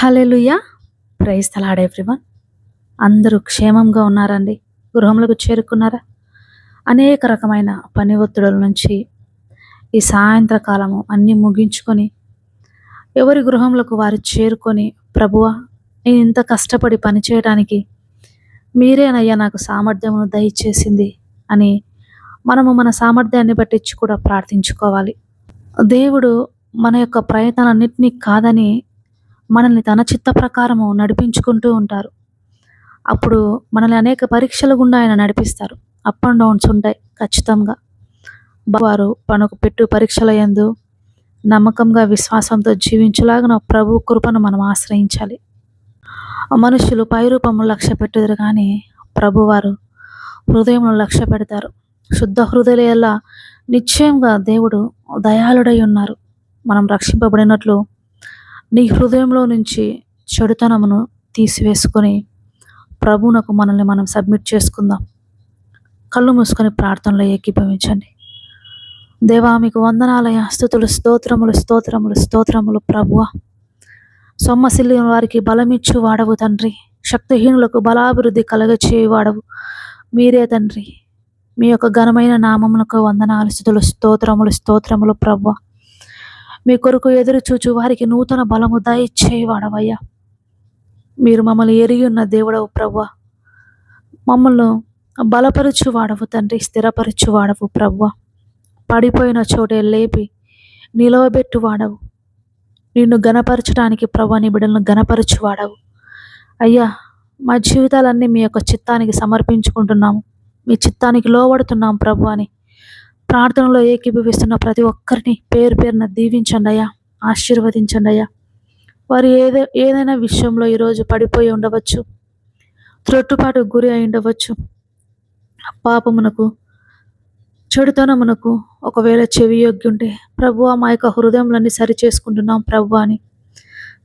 హల్లెలూయా. Praise తలాడ్ everyone. అందరూ క్షేమంగా ఉన్నారండి. గృహంలోకి చేరుకున్నారా? అనేక రకమైన పని ఒత్తిడుల నుంచి ఈ సాయంత్రకాలము అన్నీ ముగించుకొని ఎవరి గృహంలోకి వారు చేరుకొని ప్రభువా నేను ఇంత కష్టపడి పని చేయడానికి మీరేనయ్యా నాకు సామర్థ్యమును దయచేసింది అని మనము మన సామర్థ్యాన్ని బట్టించి కూడా ప్రార్థించుకోవాలి. దేవుడు మన యొక్క ప్రయత్నాలన్నింటినీ కాదని మనల్ని తన చిత్త ప్రకారము నడిపించుకుంటూ ఉంటారు. అప్పుడు మనల్ని అనేక పరీక్షల గుండా ఆయన నడిపిస్తారు. అప్ అండ్ డౌన్స్ ఉంటాయి ఖచ్చితంగా. వారు మనకు పెట్టు పరీక్షల ఎందు నమ్మకంగా విశ్వాసంతో జీవించులాగా ప్రభు కృపను మనం ఆశ్రయించాలి. మనుషులు పైరూపము లక్ష్య పెట్టుదురు కానీ ప్రభువారు హృదయమును లక్ష్య పెడతారు. శుద్ధ హృదయాల నిశ్చయంగా దేవుడు దయాళుడై ఉన్నారు. మనం రక్షింపబడినట్లు నీ హృదయంలో నుంచి చెడుతనమును తీసివేసుకొని ప్రభువునకు మనల్ని మనం సబ్మిట్ చేసుకుందాం. కళ్ళు మూసుకొని ప్రార్థనలో ఏకీభవించండి. దేవా మీకు వందనాలయ స్థుతులు స్తోత్రములు స్తోత్రములు స్తోత్రములు ప్రభువ. సొమ్మసిల్లి వారికి బలమిచ్చు వాడవు తండ్రి. శక్తిహీనులకు బలాభివృద్ధి కలగచేయి వాడవు మీరే తండ్రి. మీ యొక్క ఘనమైన నామములకు వందనాలు స్థుతులు స్తోత్రములు స్తోత్రములు ప్రభువ. మీ కొరకు ఎదురు చూచు వారికి నూతన బలము దయచేవాడవయ్యా మీరు మమ్మల్ని ఎరిగి ఉన్న దేవుడవు ప్రవ్వ. మమ్మల్ని బలపరచు వాడవు తండ్రి స్థిరపరచు వాడవు ప్రవ్వ. పడిపోయిన చోటే లేపి నిలవబెట్టు వాడవు నిన్ను గనపరచడానికి ప్రవ్వ నీ బిడ్డలను గనపరచు వాడవు అయ్యా మా జీవితాలన్నీ మీ యొక్క చిత్తానికి సమర్పించుకుంటున్నాము. మీ చిత్తానికి లోబడుతున్నాం ప్రభు అని ప్రార్థనలో ఏకీభవిస్తున్న ప్రతి ఒక్కరిని పేరు పేరున దీవించండి అయ్యా ఆశీర్వదించండి అయ్యా. వారు ఏదే ఏదైనా విషయంలో ఈరోజు పడిపోయి ఉండవచ్చు త్రొట్టుపాటు గురి అయి ఉండవచ్చు. పాపమునకు చెడుతనమునకు ఒకవేళ చెవి యొగ్గి ఉంటే ప్రభు మా యొక్క హృదయంలన్నీ సరి చేసుకుంటున్నాం ప్రభు అని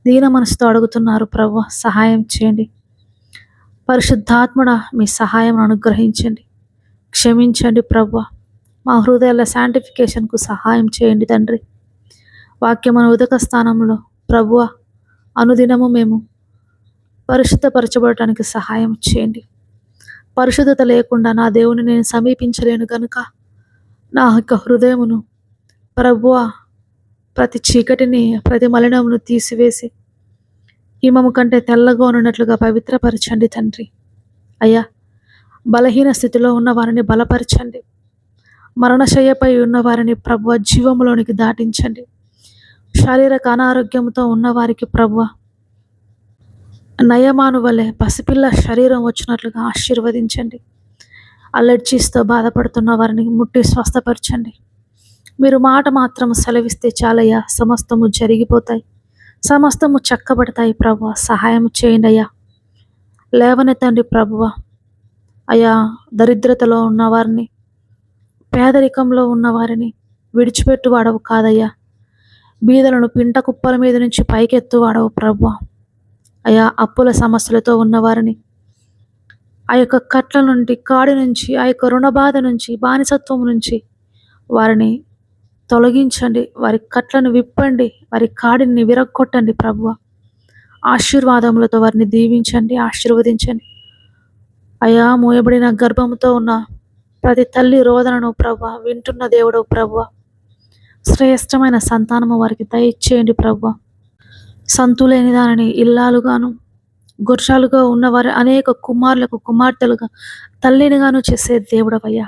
దీన మనసుతో అడుగుతున్నారు ప్రభు సహాయం చేయండి. పరిశుద్ధాత్మడ మీ సహాయం అనుగ్రహించండి. క్షమించండి ప్రభు. మా హృదయాల శాంటిఫికేషన్కు సహాయం చేయండి తండ్రి. వాక్యమును ఉదక స్థానంలో ప్రభువ అనుదినము మేము పరిశుద్ధపరచబడటానికి సహాయం చేయండి. పరిశుద్ధత లేకుండా నా దేవుని నేను సమీపించలేను కనుక నా యొక్క హృదయమును ప్రభువ ప్రతి చీకటిని ప్రతి మలినమును తీసివేసి హిమము కంటే తెల్లగా ఉన్నట్లుగా పవిత్రపరచండి తండ్రి. అయ్యా బలహీన స్థితిలో ఉన్న వారిని బలపరచండి. మరణశయ్యపై ఉన్నవారిని ప్రభు జీవములోనికి దాటించండి. శారీరక అనారోగ్యంతో ఉన్నవారికి ప్రభు నయమాను వలె పసిపిల్ల శరీరం వచ్చినట్లుగా ఆశీర్వదించండి. అలర్జీస్తో బాధపడుతున్న వారిని ముట్టి స్వస్థపరచండి. మీరు మాట మాత్రం సెలవిస్తే చాలయ్యా సమస్తము జరిగిపోతాయి. సమస్తము చక్కబడతాయి ప్రభు సహాయం చేయండి అయ్యా. లేవనెత్తండి ప్రభువ. అయ్యా దరిద్రతలో ఉన్నవారిని పేదరికంలో ఉన్నవారిని విడిచిపెట్టు వాడవు కాదయ్యా. బీదలను పింట కుప్పల మీద నుంచి పైకెత్తు వాడవు ప్రభు అయా అప్పుల సమస్యలతో ఉన్నవారిని ఆ యొక్క కట్ల నుండి కాడి నుంచి ఆ యొక్క రుణ బాధ నుంచి బానిసత్వం నుంచి వారిని తొలగించండి. వారి కట్లను విప్పండి. వారి కాడిని విరగొట్టండి ప్రభువ. ఆశీర్వాదములతో వారిని దీవించండి ఆశీర్వదించండి. అయా మోయబడిన గర్భంతో ఉన్న ప్రతి తల్లి రోదనను ప్రభు వింటున్న దేవుడు ప్రభు. శ్రేష్టమైన సంతానము వారికి దయచేయండి ప్రభు. సంతులేని దానిని ఇల్లాలుగాను గుర్షాలుగా ఉన్నవారి అనేక కుమారులకు కుమార్తెలుగా తల్లినిగాను చేసే దేవుడవయ్యా.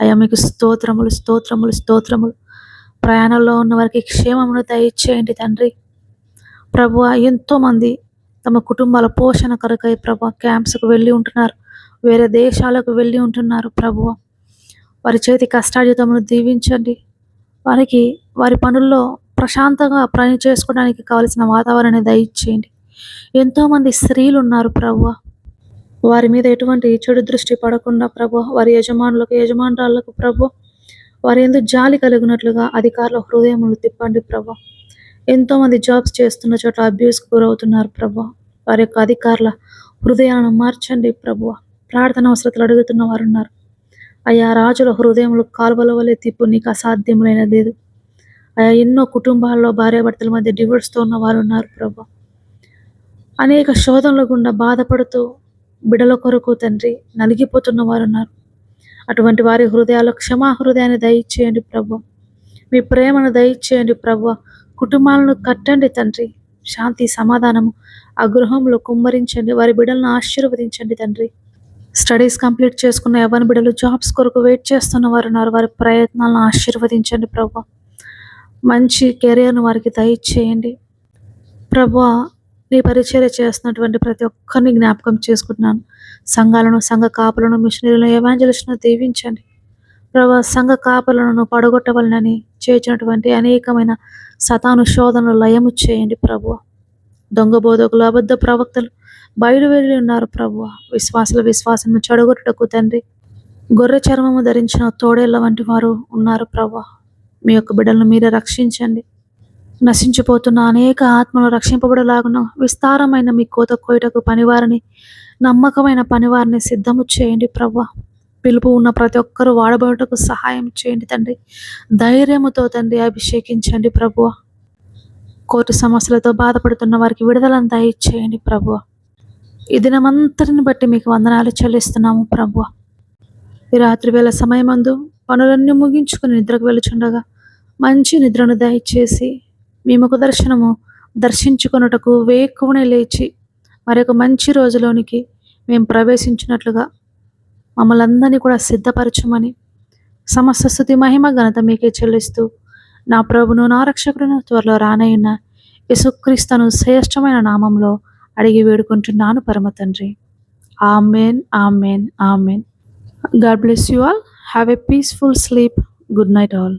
అయ్యా మీకు స్తోత్రములు స్తోత్రములు స్తోత్రములు. ప్రయాణంలో ఉన్న వారికి క్షేమమును దయచేయండి తండ్రి. ప్రభు ఎంతోమంది తమ కుటుంబాల పోషణ కొరకై ప్రభు క్యాంప్స్కు వెళ్ళి ఉంటున్నారు. వేరే దేశాలకు వెళ్ళి ఉంటున్నారు ప్రభువ. వారి చేతి కష్టార్జితమును దీవించండి. వారికి వారి పనుల్లో ప్రశాంతంగా పని చేసుకోవడానికి కావలసిన వాతావరణాన్ని దయచేయండి. ఎంతోమంది స్త్రీలు ఉన్నారు ప్రభు వారి మీద ఎటువంటి చెడు దృష్టి పడకుండా ప్రభు వారి యజమానులకు యజమానురాలకు ప్రభు వారి ఎందుకు జాలి కలిగినట్లుగా అధికారుల హృదయములు తిప్పండి ప్రభు ఎంతోమంది జాబ్స్ చేస్తున్న చోట అబ్యూస్కి గురవుతున్నారు ప్రభు వారి యొక్క అధికారుల హృదయాలను మార్చండి ప్రభువా. ప్రార్థన అవసరతలు అడుగుతున్న వారు ఉన్నారు అయా రాజుల హృదయములు కాలువల వలె తిప్పు నీకు అసాధ్యములైనదేదు. అయా ఎన్నో కుటుంబాల్లో భార్యాభర్తల మధ్య డివోర్స్తో ఉన్న వారు ఉన్నారు ప్రభు. అనేక శోధనల గుండా బాధపడుతూ బిడల కొరకు తండ్రి నలిగిపోతున్న వారు ఉన్నారు అటువంటి వారి హృదయాల్లో క్షమా హృదయాన్ని దయచేయండి ప్రభు. మీ ప్రేమను దయచేయండి ప్రభు. కుటుంబాలను కట్టండి తండ్రి. శాంతి సమాధానము ఆ గృహంలో కుమ్మరించండి. వారి బిడలను ఆశీర్వదించండి తండ్రి. స్టడీస్ కంప్లీట్ చేసుకున్న యవ్వన బిడ్డలు జాబ్స్ కొరకు వెయిట్ చేస్తున్న వారు ఉన్నారు. వారి ప్రయత్నాలను ఆశీర్వదించండి ప్రభు. మంచి కెరియర్ను వారికి దయచేయండి. ప్రభు నీ పరిచర్య చేస్తున్నటువంటి ప్రతి ఒక్కరిని జ్ఞాపకం చేసుకుంటున్నాను. సంఘాలను సంఘ కాపులను మిషనరీలను ఎవాంజలిస్ట్ను దీవించండి. ప్రభా సంఘ కాపలను పడగొట్టవలనని చేసినటువంటి అనేకమైన సతాను శోధనలు లయము చేయండి ప్రభు. దొంగ బోధకులు అబద్ధ ప్రవక్తలు బయలు వెళ్ళి ఉన్నారు ప్రభు విశ్వాసుల విశ్వాసము చెడగొట్టుటకు తండ్రి గొర్రె చర్మము ధరించిన తోడేళ్ళ వంటి వారు ఉన్నారు ప్రభు మీ యొక్క బిడ్డలను మీరే రక్షించండి. నశించిపోతున్న అనేక ఆత్మలు రక్షింపబడలాగున విస్తారమైన మీ కోత కోయటకు పనివారిని నమ్మకమైన పనివారిని సిద్ధము చేయండి ప్రవ్వ పిలుపు ఉన్న ప్రతి ఒక్కరూ వాడబడటకు సహాయం చేయండి తండ్రి. ధైర్యముతో తండ్రి అభిషేకించండి ప్రభువ. కోర్టు సమస్యలతో బాధపడుతున్న వారికి విడుదలను దయచేయండి ప్రభు. ఈ దినమంతటిని బట్టి మీకు వందనాలు చెల్లిస్తున్నాము ప్రభు. ఈ రాత్రి వేళ సమయమందు పనులన్నీ ముగించుకుని నిద్రకు వెళ్ళుచుండగా మంచి నిద్రను దయచేసి మీ ముఖ దర్శనము దర్శించుకొనుటకు వేకువనే లేచి మరొక మంచి రోజులోనికి మేము ప్రవేశించినట్లుగా మమ్మల్ని అందరినీ కూడా సిద్ధపరచమని సమస్త స్థుతి మహిమ ఘనత మీకే చెల్లిస్తూ నా ప్రభును నా రక్షకుడును త్వరలో రానయ్యున్న యేసుక్రీస్తును శ్రేష్టమైన నామంలో అడిగి వేడుకుంటున్నాను పరమ తండ్రి. Amen amen amen. God bless you all. Have a peaceful sleep. Good night all.